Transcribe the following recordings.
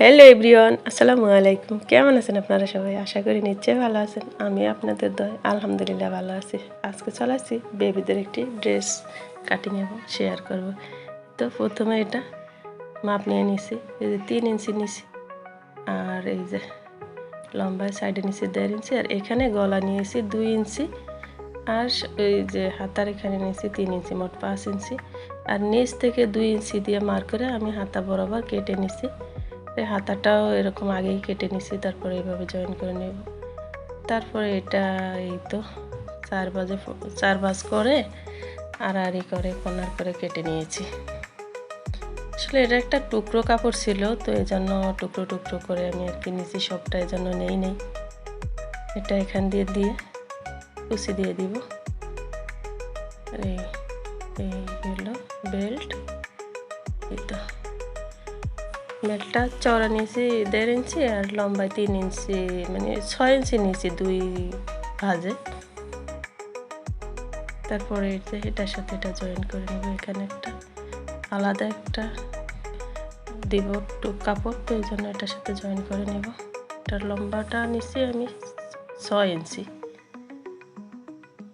Hello everyone আসসালামু আলাইকুম কেমন আছেন আপনারা সবাই? আশা করি নিশ্চয়ই ভালো আছেন। আমি আপনাদের দয়, আলহামদুলিল্লাহ ভালো আছি। আজকে চলাচ্ছি বেবিদের একটি ড্রেস কাটিং এবং শেয়ার করব। তো প্রথমে এটা মাপ নিয়ে নিছি। এই যে তিন ইঞ্চি নিছি, আর এই যে লম্বায় সাইডে নিছি দেড় ইঞ্চি, আর এখানে গলা নিয়েছি দুই ইঞ্চি, আর এই যে হাতার এখানে নিয়েছি তিন ইঞ্চি, মোট পাঁচ ইঞ্চি। আর নিচ থেকে দুই ইঞ্চি দিয়ে মার করে আমি হাতা বরাবর কেটে নিছি। এই হাতাটাও এরকম আগেই কেটে নিছি, তারপরে এইভাবে জয়েন করে নেব। তারপরে এটা এই তো, চার বাজে চার বাজ করে আড়াআড়ি করে কর্নার করে কেটে নিয়েছি। আসলে এটা একটা টুকরো কাপড় ছিল, তো এই জন্য টুকরো টুকরো করে আমি আর কি নিয়েছি সবটা এই জন্য নেই নেই। এটা এখান দিয়ে দিয়ে কুচি দিয়ে দিব। এই এই হলো বেল্ট এই তো। বেল্টটা চওড়া নিয়েছি, দেড় ইঞ্চি আর লম্বায় তিন ইঞ্চি মানে ছয় ইঞ্চি নিয়েছি দুই ভাজে। তারপরে এটার সাথে এটা জয়েন করে নেব এখানে একটা। আলাদা একটা দিব একটু কাপড়, তো এই জন্য এটার সাথে জয়েন করে নেব। এটার লম্বাটা নিছি আমি ছয় ইঞ্চি।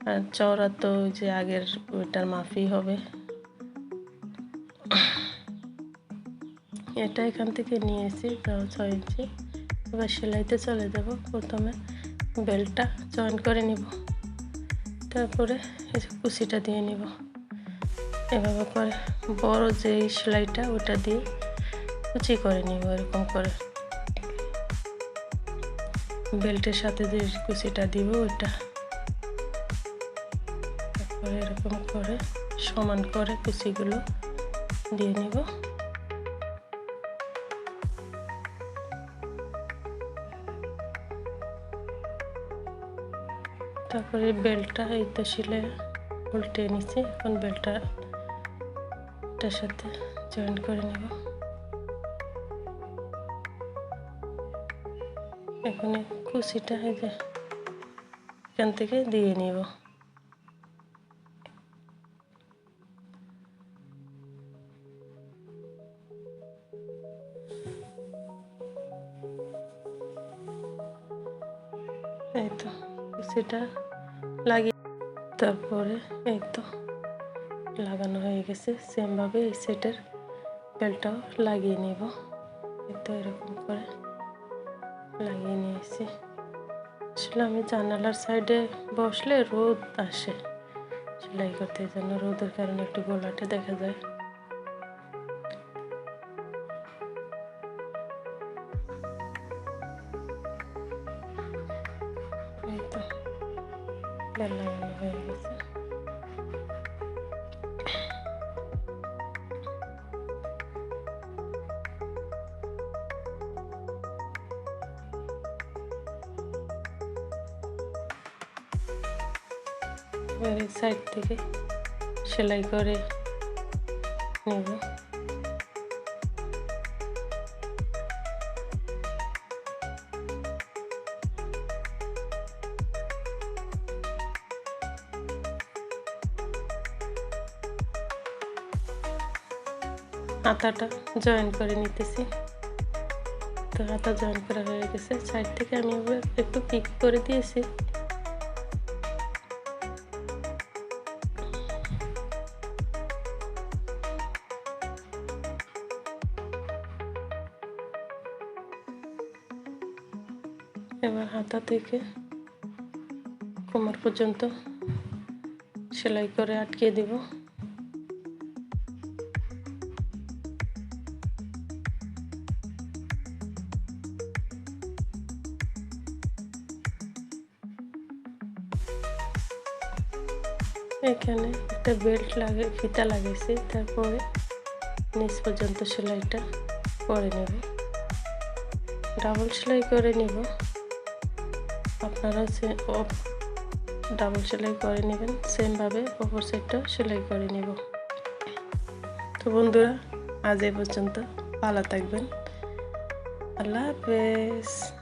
আর চওড়া তো যে আগের ওইটার মাফি হবে। এটা এখান থেকে নিয়েছি তাও ছয় ইঞ্চি। এবার সেলাইতে চলে যাব। প্রথমে বেল্টটা জয়েন করে নিব। তারপরে এই কুচিটা দিয়ে নিব। এভাবে করে বড় যে সেলাইটা ওটা দিয়ে কুচি করে নিব এরকম করে। বেল্টের সাথে যে কুচিটা দিব ওইটা তারপরে এরকম করে সমান করে কুচিগুলো দিয়ে নিব। তারপরে বেল্টটা এই তো শিলে উল্টে নিচ্ছি এখন বেল্টটা এটার সাথে জয়েন করে নেব। এখন কুচিটা এই যে এখান থেকে দিয়ে নিব। এই তো কুচিটা লাগিয়ে তারপরে এই তো লাগানো হয়ে গেছে। সেমভাবে এই সেটের বেলটাও লাগিয়ে নেব। এই তো এরকম করে লাগিয়ে নিয়েছি। আসলে আমি জানালার সাইডে বসলে রোদ আসে। সেলাই করতে এই জন্য রোদের কারণে একটু গোলাটে দেখা যায়। বেল লাগানো হয়ে গেছে সাইড থেকে সেলাই করে নেব। হাতাটা জয়েন করে নিতেছি। তো হাতা জয়েন করা হয়ে গেছে। সাইড থেকে আমি একটু পিক করে দিয়েছি। এবার হাতা থেকে কোমর পর্যন্ত সেলাই করে আটকে দিব। এখানে একটা বেল্ট লাগে, ফিতা লাগাইছি তারপরে নিচ পর্যন্ত সেলাইটা করে নেব। ডাবল সেলাই করে নিব। আপনারা ডাবল সেলাই করে নেবেন। সেমভাবে অপর সাইডটাও সেলাই করে নেব। তো বন্ধুরা, আজ এ পর্যন্ত ভালো থাকবেন। আল্লাহ হাফেজ।